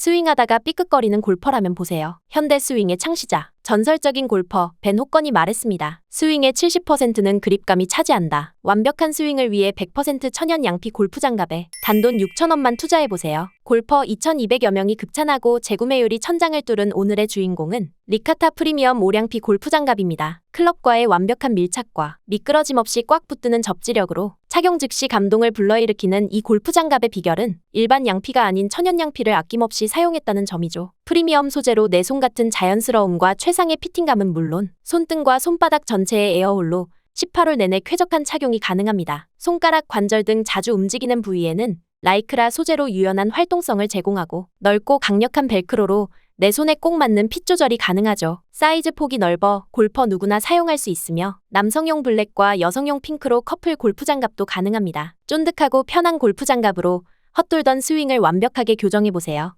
스윙하다가 삐끗거리는 골퍼라면 보세요. 현대 스윙의 창시자, 전설적인 골퍼 벤 호건이 말했습니다. 스윙의 70%는 그립감이 차지한다. 완벽한 스윙을 위해 100% 천연 양피 골프 장갑에 단돈 6천원만 투자해보세요. 골퍼 2,200여 명이 급찬하고 재구매율이 천장을 뚫은 오늘의 주인공은 리카타 프리미엄 오량피 골프 장갑입니다. 클럽과의 완벽한 밀착과 미끄러짐 없이 꽉 붙드는 접지력으로 착용 즉시 감동을 불러일으키는 이 골프 장갑의 비결은 일반 양피가 아닌 천연 양피를 아낌없이 사용했다는 점이죠. 프리미엄 소재로 내 손 같은 자연스러움과 최상의 피팅감은 물론 손등과 손바닥 전체의 에어홀로 18홀 내내 쾌적한 착용이 가능합니다. 손가락 관절 등 자주 움직이는 부위에는 라이크라 소재로 유연한 활동성을 제공하고 넓고 강력한 벨크로로 내 손에 꼭 맞는 핏 조절이 가능하죠. 사이즈 폭이 넓어 골퍼 누구나 사용할 수 있으며 남성용 블랙과 여성용 핑크로 커플 골프 장갑도 가능합니다. 쫀득하고 편한 골프 장갑으로 헛돌던 스윙을 완벽하게 교정해보세요.